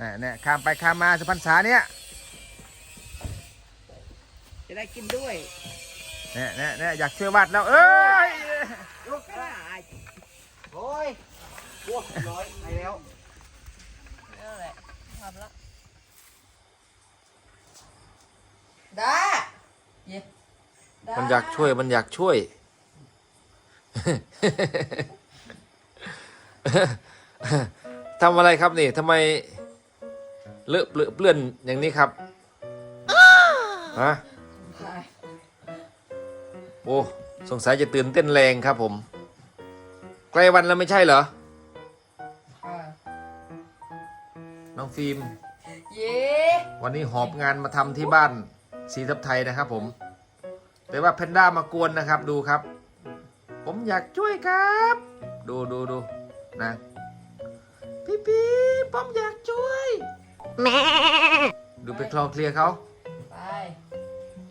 เนี่ยเนี่ยข้ามไปข้ามมาสุพรรณษาเนี่ยจะได้กินด้วยเนี่ยเนี่ยเนี่ยอยากช่วยวัดแล้ว เอ้ยลูกก็ได้โอ้ยพวกร้อยไปแล้วนั่นแหละทำแล้วได้เย่ได้มันอยากช่วยมันอยากช่วยทำอะไรครับนี่ทำไม เลอะเปลือะเปื้อนอย่างนี้ครับฮะใช่โอ้สงสัยจะตื่นเต้นแรงครับผม ใกล้วันแล้วไม่ใช่เหรอค่ะน้องฟิล์มเย่วันนี้หอบงานมาทำที่บ้านสีทับไทยนะครับผม แต่ว่าแพนด้ามากวนนะครับดูครับ ผมอยากช่วยครับ ดูดูดูนะพี่พี่ผมอยากช่วย แม่ดูไปคลอเคลียร์เขาไป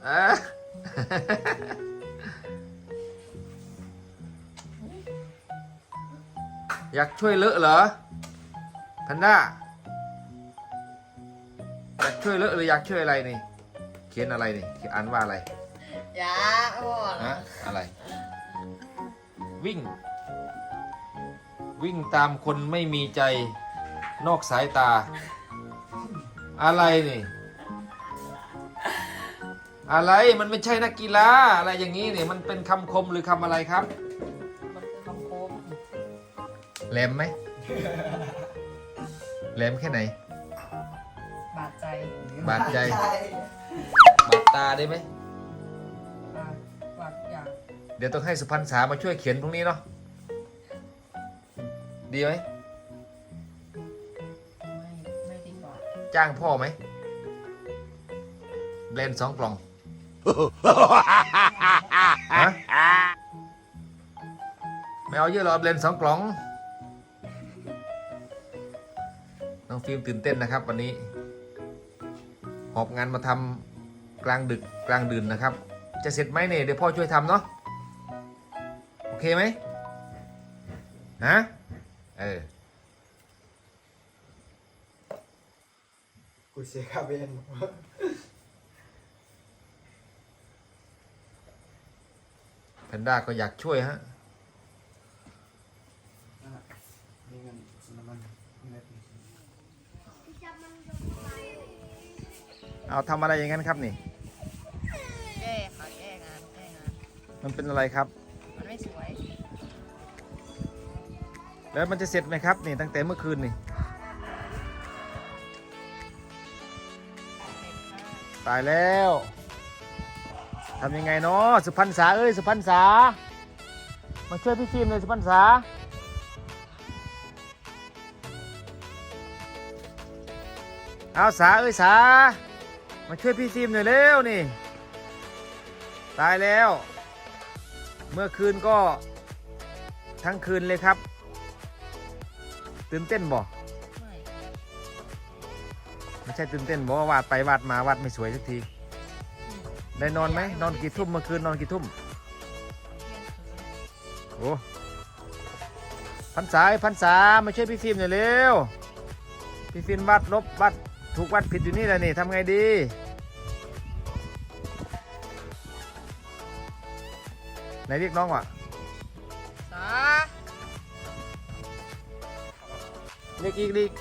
อะอยากช่วยเลอะเหรอแพนด้าอยากช่วยเลอะหรืออยากช่วยอะไรนี่ เขียนอะไรนี่เขียนอ่านว่าอะไรอย่าพ่อฮะอะไร วิ่ง วิ่งตามคนไม่มีใจนอกสายตา อะไรนี่ อะไรมันไม่ใช่นักกีฬาอะไรอย่างนี้นี่มันเป็นคำคมหรือคำอะไรครับมันคือคำคมแหลมไหมแหลมแค่ไหน บาดใจบาดใจ บาดตาได้ไหมบาดบาดทุกอย่างเดี๋ยวต้องให้สุพรรณษามาช่วยเขียนตรงนี้เนาะดีไหมไม่ จ้างพ่อไหมเบรนด์สองกล่องฮะไม่เอาเยอะหรอกเบรนด์สองกล่อง น้องฟิล์มตื่นเต้นนะครับ วันนี้ หอบงานมาทำกลางดึกกลางดื่นนะครับ จะเสร็จไหมเนี่ยเดี๋ยวพ่อช่วยทำเนาะโอเคไหมฮะเออ กูเสียคาเบนแพนด้าก็อยากช่วยฮะ นี่เงินน้ำมันเม็ดเอาทำอะไรอย่างนั้นครับนี่ แก้ค่ะแก้งานแก้งานมันเป็นอะไรครับ มันไม่สวย แล้วมันจะเสร็จไหมครับนี่ตั้งแต่เมื่อคืนนี่ ตายแล้วทำยังไงเนาะสุพรรณษาเอ้ยสุพรรณษามาช่วยพี่ฟิล์มเลยสุพรรณษาเอาสาเอ้ยสามาช่วยพี่ฟิล์มหน่อยเร็วนี่ตายแล้ว เมื่อคืนก็ทั้งคืนเลยครับ ตื่นเต้นบ่ ไม่ไม่ใช่ตื่นเต้นบอกว่าวาดไปวาดมาวาดไม่สวยสักที ได้นอนไหมนอนกี่ทุ่มเมื่อคืนนอนกี่ทุ่มเที่ยงคืนโอ้พันษาไอ้พันษามาช่วยพี่ฟิล์มหน่อยเร็วพี่ฟิล์มวาดลบวาดถูกวาดผิดอยู่นี่แหละนี่ทำไงดีไหนเรียกน้องวะสาเรียกอีกเรียก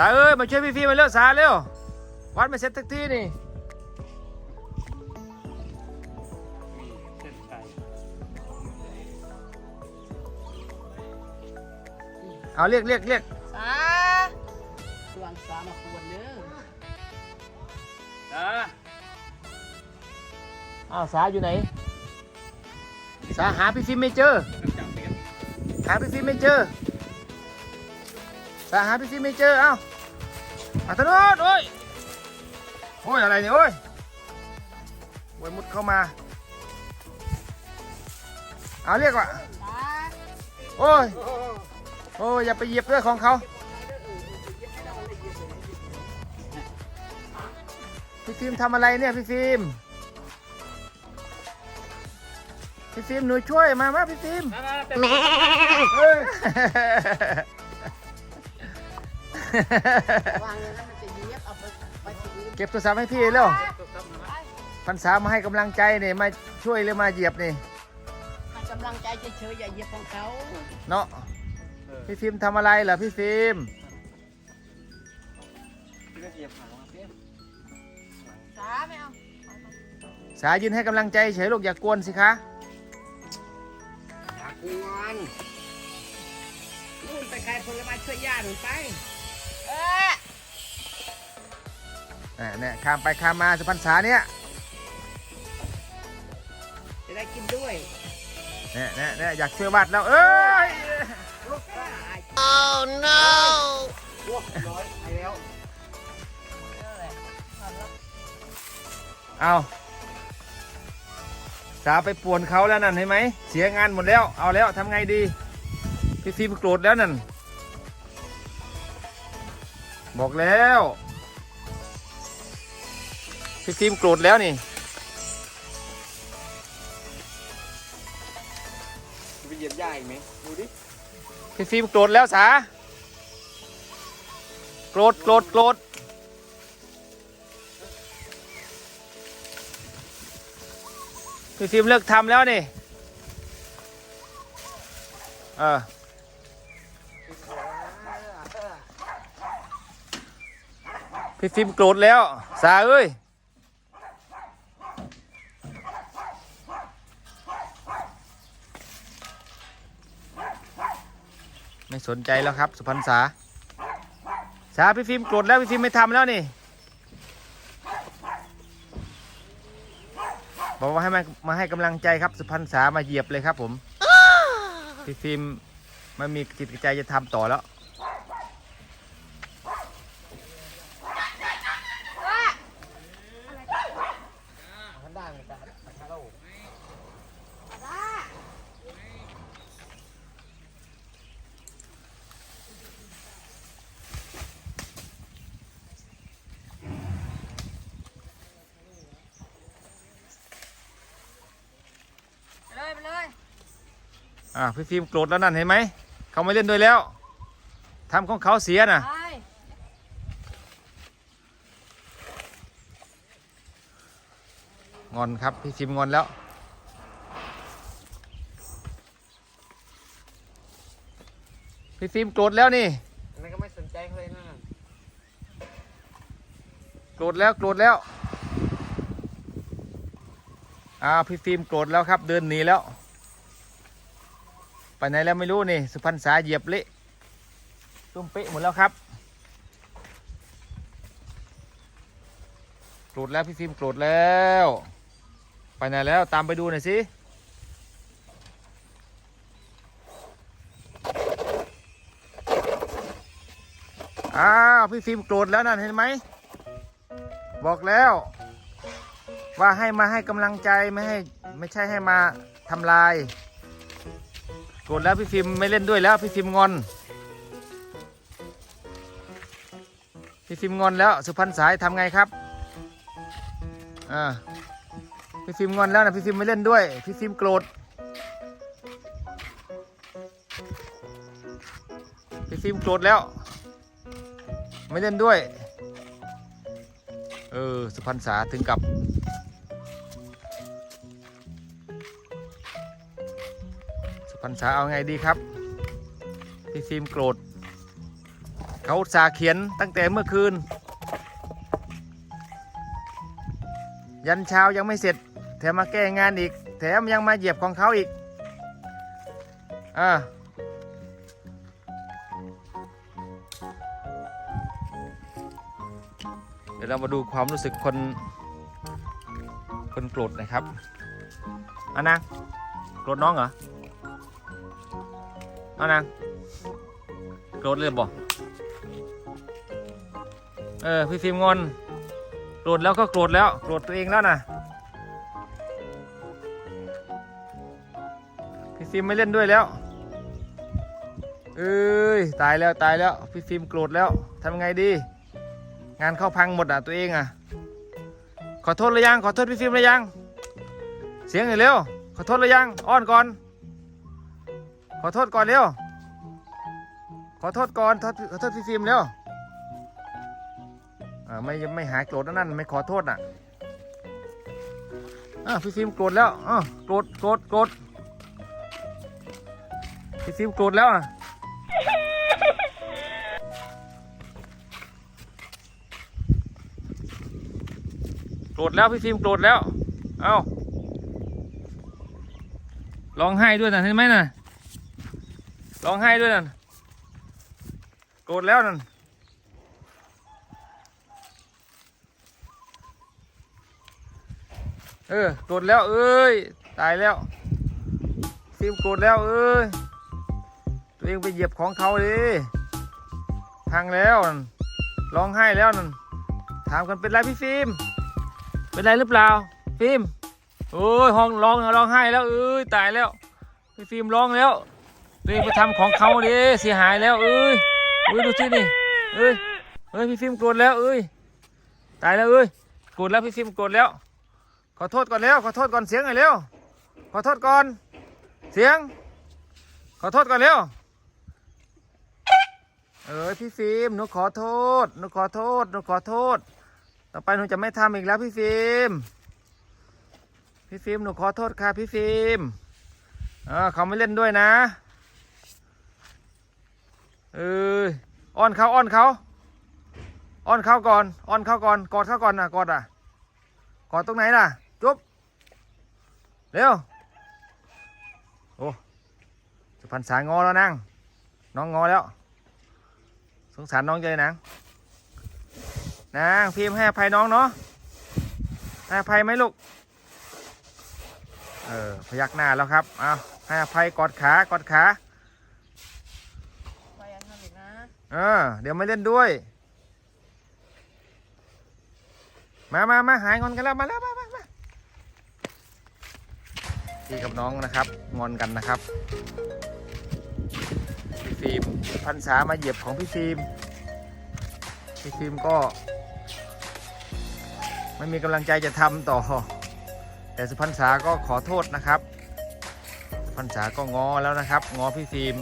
สาเอ้ยมาช่วยพี่ฟิล์มมาเร็วสาเร็ววาดไม่เสร็จสักทีนี่เส้นชัยเอาเรียกเรียกเรียกสาดวงสามาควรเด้อจ้าอ้าวสาอยู่ไหน สาหาพี่ฟิล์มไม่เจอจับไปกันหาพี่ฟิล์มไม่เจอ สาหาพี่ฟิล์มไม่เจอเอ้า อัตโนดโอ้ยโอ้ยอะไรเนี่ยโอ้ยโอ้ยมุดเข้ามาเอาเรียกว่าสาโอ้ยโอ้ยอย่าไปเหยียบเรื่องของเขาพี่ฟิล์มทำอะไรเนี่ยพี่ฟิล์มพี่พี่ฟิล์มหนูช่วยมามาพี่ฟิล์มมามาเป็นเฮ้ย วางเลยนะมันจะเหยียบเอาไปไปที่อื่นเก็บโทรศัพท์ให้พี่เร็วพันษามาให้กำลังใจนี่มาช่วยหรือมาเหยียบนี่ให้กำลังใจเฉยๆอย่าเหยียบของเขาเนาะพี่ฟิล์มทำอะไรเหรอพี่ฟิล์มพี่ก็เหยียบหางมาเพี้ยนสาไม่เอาสายืนให้กำลังใจเฉยลูกอย่ากวนสิคะอยากงอนนู่นไปขายผลไม้ช่วยย่าหนูไปเอออ่าเนี่ยข้ามไปข้ามมาสุพรรณษาเนี่ยจะได้กินด้วยเนี่ยเนี่ยเนี่ยอยากช่วยวาดแล้ว เอ้ยลูกค้าโอ้ร้อยไปแล้วเออแหละเอาละเอาสาไปป่วนเขาแล้วนั่นเห็นไหม เสียงานหมดแล้ว เอาแล้วทำไงดี พี่ฟิล์มโกรธแล้วนั่น บอกแล้วพี่ฟิล์มโกรธแล้วนี่ไปเหยียบหญ้าอีกไหมดูดิพี่ฟิล์มโกรธแล้วสาโกรธโกรธโกรธพี่ฟิล์มเลิกทำแล้วนี่ เออ พี่ฟิล์มโกรธแล้วสาเอ้ยไม่สนใจแล้วครับสุพรรณษาสาพี่ฟิล์มโกรธแล้วพี่ฟิล์มไม่ทำแล้วนี่บอกว่าให้มามาให้กำลังใจครับสุพรรณษามาเหยียบเลยครับผมพี่ฟิล์มไม่มีจิตใจจะทำต่อแล้ว ท่านได้เหมือนกันฮัลโหล ไปเลยไปเลย อ่าพี่ฟิล์มโกรธแล้วนั่นเห็นไหม เขาไม่เล่นด้วยแล้วทำของเขาเสียน่ะ ไปงอนครับ พี่ฟิล์มงอนแล้ว พี่ฟิล์มโกรธแล้วนี่ อันนั้นก็ไม่สนใจเขาเลยนั่นน่ะโกรธแล้วโกรธแล้วอ้าวพี่ฟิล์มโกรธแล้วครับ เดินหนีแล้ว ไปไหนแล้วไม่รู้นี่ สุพรรณษาเหยียบเละตุ้มเป๊ะหมดแล้วครับโกรธแล้วพี่ฟิล์มโกรธแล้ว ไปไหนแล้วตามไปดูหน่อยสิอ้าวพี่ฟิล์มโกรธแล้วนั่นเห็นไหม บอกแล้ว ว่าให้มาให้กำลังใจไม่ให้ไม่ใช่ให้มาทำลาย กรธแล้วพี่ฟิล์มไม่เล่นด้วยแล้วพี่ฟิล์มงอน พี่ฟิล์มงอนแล้วสุพรรณสายทำไงครับอ่าพี่ฟิล์มงอนแล้วนะพี่ฟิล์มไม่เล่นด้วย พี่ฟิล์มโกรธพี่ฟิล์มโกรธแล้ว ไม่เล่นด้วย เออสุพรรณษาถึงกับ พรรษาเอาไงดีครับ พี่ฟิล์มโกรธเขาสาเขียนตั้งแต่เมื่อคืน ยันเช้ายังไม่เสร็จ แถมมาแก้งานอีก แถมยังมาเหยียบของเขาอีกอ่าเดี๋ยวเรามาดูความรู้สึกคน คนโกรธนะครับอานางโกรธน้องเหรอ เอานางโกรธเลยบอกเออพี่ฟิล์มงอนโกรธแล้วก็โกรธแล้วโกรธตัวเองแล้วนะพี่ฟิล์มไม่เล่นด้วยแล้วเอ้ยตายแล้วตายแล้วพี่ฟิล์มโกรธแล้วทำไงดี งานเข้าพังหมดอะตัวเองอะ ขอโทษหรือยังขอโทษพี่ฟิล์มหรือยัง เสียงหน่อยเร็วขขอโทษหรือยังอ้อนก่อน ขอโทษก่อนเร็ว ขอโทษก่อน ขอโทษพี่ฟิล์มเร็วอ่าไม่ไม่หายโกรธนะนั่นไม่ขอโทษน่ะอ่าพี่ฟิล์มโกรธแล้วอ่าโกรธโกรธโกรธพี่ฟิล์มโกรธแล้วอะโกรธแล้วพี่ฟิล์มโกรธแล้ว เอ้าร้องไห้ด้วยนะเห็นไหมน่ะ ร้องไห้ด้วยน่ะโกรธแล้วนั่นเออโกรธแล้วเอ้ยตายแล้วฟิล์มโกรธแล้วเอ้ยตัวเองไปเหยียบของเขาดิพังแล้วนั่นร้องไห้แล้วนั่นถามกันเป็นไรพี่ฟิล์มเป็นไรหรือเปล่าฟิล์มโอ้ยห้องร้องร้องไห้แล้วเอ้ยตายแล้วพี่ฟิล์มร้องแล้ว ตัวเองไปทำของเขาดิเสียหายแล้วเอ้ยเอ้ยดูสินี่เอ้ยเอ้ยพี่ฟิล์มโกรธแล้วเอ้ยตายแล้วเอ้ยโกรธแล้วพี่ฟิล์มโกรธแล้ว ขอโทษก่อนแล้วขอโทษก่อนเสียงหน่อยเร็วขอโทษก่อนเสียง ขอโทษก่อนเร็วเออพี่ฟิล์มหนูขอโทษหนูขอโทษหนูขอโทษ ต่อไปหนูจะไม่ทำอีกแล้วพี่ฟิล์มพี่ฟิล์มหนูขอโทษค่ะพี่ฟิล์มเออเขาไม่เล่นด้วยนะ เอออ้อนเขาอ้อนเขาอ้อนเขาก่อนอ้อนเขาก่อนกอดเขาก่อนนะกอดอะกอดตรงไหนล่ะจุ๊บเร็วโอ้สุพรรณษางอแล้วนางน้องงอแล้ว สงสารน้องเจนางนางพิมพ์ให้อภัยน้องเนาะให้อภัยไหมลูกเออพยักหน้าแล้วครับเอาให้อภัยกอดขากอดขา ไปยังทำอีกนะ เออเดี๋ยวม่เล่นด้วย มามามาหายงอนกันแล้วมาแล้วมามามาพี่กับน้องนะครับ งอนกันนะครับ พี่ฟิล์มพันษามาเหยียบของพี่ฟิล์มพี่ฟิล์มก็ ไม่มีกำลังใจจะทำต่อ แต่สุพรรณษาก็ขอโทษนะครับสุพรรณษาก็งอแล้วนะครับ งอพี่ฟิล์ม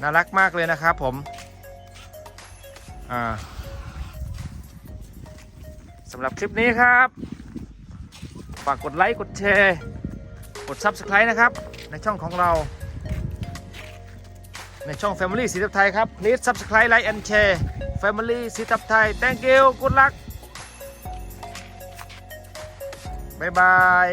น่ารักมากเลยนะครับผม อ่าสำหรับคลิปนี้ครับ ฝากกดไลค์กดแชร์กด Subscribe นะครับ ในช่องของเรา ในช่อง Family สีทับไทยครับ please subscribe like and share Family สีทับไทย thank you good luck บ๊ายบาย